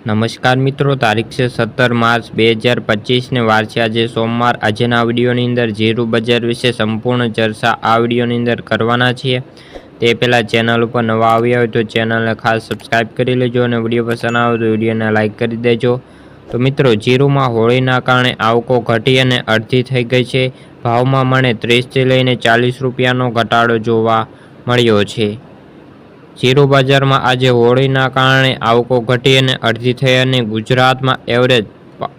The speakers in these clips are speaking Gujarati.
નમસ્કાર મિત્રો, તારીખ છે સત્તર માર્ચ બે હજાર પચીસને વાર છે આજે સોમવાર. આજના વિડીયોની અંદર ઝીરું બજાર વિશે સંપૂર્ણ ચર્ચા આ વિડીયોની અંદર કરવાના છીએ. તે પહેલાં ચેનલ ઉપર નવા આવ્યા હોય તો ચેનલને ખાસ સબસ્ક્રાઈબ કરી લેજો અને વીડિયો પસંદ આવે તો વિડીયોને લાઇક કરી દેજો. તો મિત્રો જીરુમાં હોળીના કારણે આવકો ઘટી અને અડધી થઈ ગઈ છે. ભાવમાં મને ત્રીસથી લઈને ચાલીસ રૂપિયાનો ઘટાડો જોવા મળ્યો છે. જીરું બજારમાં આજે હોળીના કારણે આવકો ઘટી અને અડધી થઈ અને ગુજરાતમાં એવરેજ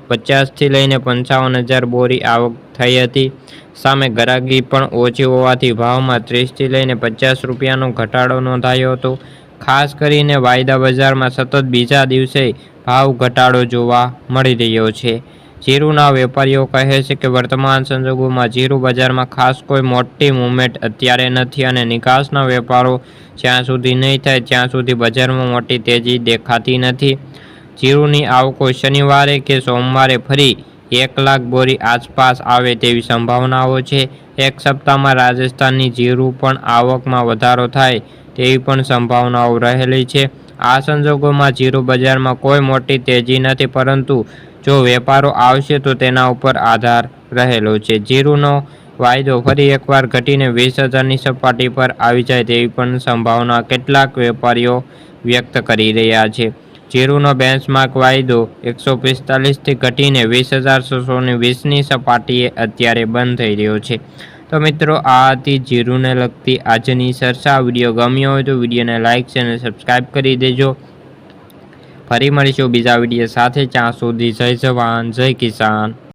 પચાસથી લઈને પંચાવન હજાર બોરી આવક થઈ હતી. સામે ગરાગી પણ ઓછી હોવાથી ભાવમાં ત્રીસથી લઈને પચાસ રૂપિયાનો ઘટાડો નોંધાયો હતો. ખાસ કરીને વાયદા બજારમાં સતત બીજા દિવસે ભાવ ઘટાડો જોવા મળી રહ્યો છે. જીરુના વેપારીઓ કહે છે કે વર્તમાન સંજોગોમાં જીરુ બજારમાં ખાસ કોઈ મોટી મુવમેન્ટ અત્યારે નથી અને નિકાસના વેપારો જ્યાં સુધી નહીં થાય ત્યાં સુધી બજારમાં મોટી તેજી દેખાતી નથી. જીરુની આવકો શનિવારે કે સોમવારે ફરી એક લાખ બોરી આસપાસ આવે તેવી સંભાવનાઓ છે. એક સપ્તાહમાં રાજસ્થાનની જીરુ પણ આવકમાં વધારો થાય તેવી પણ સંભાવનાઓ રહેલી છે. આ સંજોગોમાં જીરુ બજારમાં કોઈ મોટી તેજી નથી, પરંતુ જો વેપારો આવશે તો તેના ઉપર આધાર રહેલો છે. જીરુનો વાયદો ફરી એકવાર ઘટીને વીસ હજારની સપાટી પર આવી જાય તેવી પણ સંભાવના કેટલાક વેપારીઓ વ્યક્ત કરી રહ્યા છે. જીરુનો બેન્ચમાર્ક વાયદો એકસો પિસ્તાલીસથી ઘટીને વીસ હજાર છસો વીસની સપાટીએ અત્યારે બંધ થઈ રહ્યો છે. તો મિત્રો આ હતી જીરુને લગતી આજની ચર્ચા વીડિયો ગમ્યો હોય તો વિડીયોને લાઇક છે અને સબસ્ક્રાઈબ કરી દેજો. ફરી મળીશું બીજા વીડિયો સાથે ત્યાં સુધી જય જવાન, જય કિસાન.